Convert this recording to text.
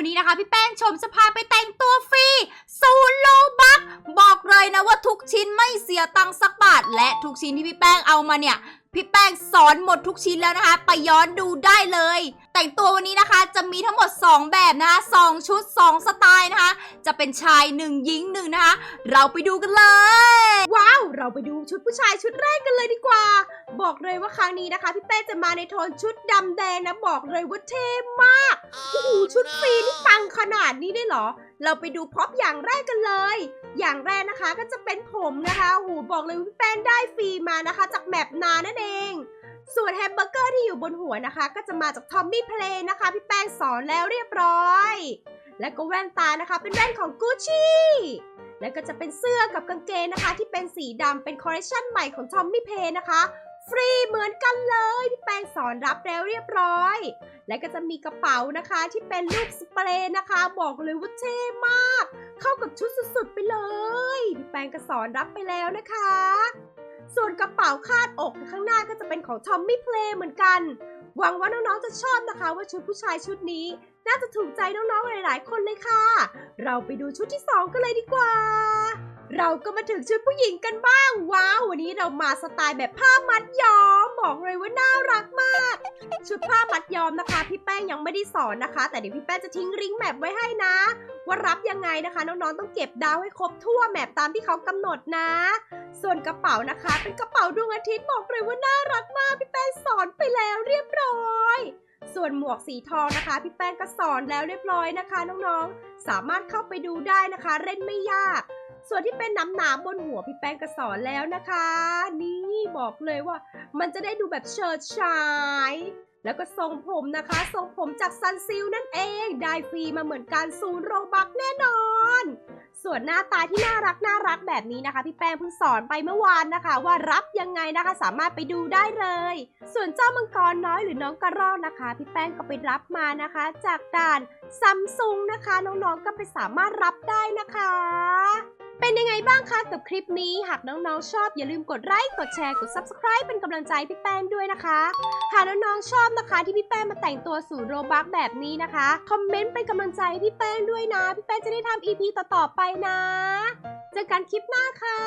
วันนี้นะคะ พี่แป้งชมจะพาไปแต่งตัวฟรีศูนย์โลบักบอกเลยนะว่าทุกชิ้นไม่เสียตังค์สักบาท และทุกชิ้นที่พี่แป้งเอามาเนี่ยพี่แป้งสอนหมดทุกชิ้นแล้วนะคะ ไปย้อนดูได้เลย แต่งตัววันนี้นะคะจะมีทั้งหมด 2 แบบนะคะ2ชุด 2 สไตล์นะคะ จะเป็นชายหนึ่งหญิงหนึ่งนะคะ เราไปดูกันเลย ว้าว เราไปดูชุดผู้ชายชุดแรกกันเลยดีกว่า บอกเลยว่าครั้งนี้นะคะ พี่แป้งจะมาในโทนชุดดำแดงนะ บอกเลยว่าเท่มากโอ้โหชุดฟรีนี่ปังข นาดนี้ได้เหรอ เราไปดูพร็อพอย่างแรกกันเลย อย่างแรกนะคะก็จะเป็นผมนะคะโอ้โหบอกเลยพี่แป้งได้ฟรีมานะคะ จากแมปนานั่นเอง ส่วนแฮมเบอร์เกอร์ที่อยู่บนหัวนะคะ ก็จะมาจากทอมมี่เพลย์นะคะ พี่แป้งสอนแล้วเรียบร้อย และก็แว่นตานะคะ เป็นแว่นของกูชี่และก็จะเป็นเสื้อกับกางเกงนะคะ ที่เป็นสีดำเป็นคอลเลคชันใหม่ของทอมมี่เพลย์นะคะ ฟรีเหมือนกันเลยพี่แป้งสอนรับแล้วเรียบร้อย และก็จะมีกระเป๋านะคะที่เป็นรูปสเปรย์นะคะ บอกเลยว่าเท่มาก เข้ากับชุดสุดๆไปเลยพี่แป้งก็สอนรับไปแล้วนะคะ ส่วนกระเป๋าคาดอกข้างหน้าก็จะเป็นของทอมมี่เพลย์เหมือนกันหวังว่าน้องๆจะชอบนะคะว่าชุดผู้ชายชุดนี้ น่าจะถูกใจน้องๆ หลายๆ คนเลยค่ะ เราไปดูชุดที่สองกันเลยดีกว่า เราก็มาถึงชุดผู้หญิงกันบ้าง ว้าว วันนี้เรามาสไตล์แบบผ้ามัดย้อม บอกเลยว่าน่ารักมาก ชุดผ้ามัดย้อมนะคะ พี่แป้งยังไม่ได้สอนนะคะ แต่เดี๋ยวพี่แป้งจะทิ้งลิงแมปไว้ให้นะ ว่ารับยังไงนะคะ น้องๆ ต้องเก็บดาวให้ครบทั่วแมปตามที่เขากำหนดนะ ส่วนกระเป๋านะคะ เป็นกระเป๋าดวงอาทิตย์บอกเลยว่าน่ารักมาก พี่แป้งสอนไปแล้วเรียบร้อย ส่วนหมวกสีทองนะคะ พี่แป้งก็สอนแล้วเรียบร้อยนะคะน้องๆ สามารถเข้าไปดูได้นะคะเล่นไม่ยาก ส่วนที่เป็นน้ำหนามบนหัวพี่แป้งก็สอนแล้วนะคะ นี่บอกเลยว่า มันจะได้ดูแบบเฉิดฉาย แล้วก็ทรงผมนะคะทรงผมจากซันซิลนั่นเอง ได้ฟรีมาเหมือนกันศูนย์โรบักแน่นอน ส่วนหน้าตาที่น่ารักน่ารักแบบนี้นะคะ พี่แป้งเพิ่งสอนไปเมื่อวานนะคะ ว่ารับยังไงนะคะ สามารถไปดูได้เลยส่ วนเจ้ามังกรน้อยหรือน้องกระรอกนะคะ พี่แป้งก็ไปรับมานะคะ จากด่านซัมซุงนะคะ น้องๆก็ไปสามารถรับได้นะคะ เป็นยังไงบ้างคะกับคลิปนี้ หากน้องๆชอบอย่าลืมกดไลค์กดแชร์กด Subscribe เป็นกำลังใจพี่แป้งด้วยนะคะหากน้องๆชอบนะคะที่พี่แป้งมาแต่งตัวสู่โรบักแบบนี้นะคะคอมเมนต์เป็นกำลังใจพี่แป้งด้วยนะ พี่แป้งจะได้ทำ EP ต่อๆไปนะ เจอกันคลิปหน้าค่ะ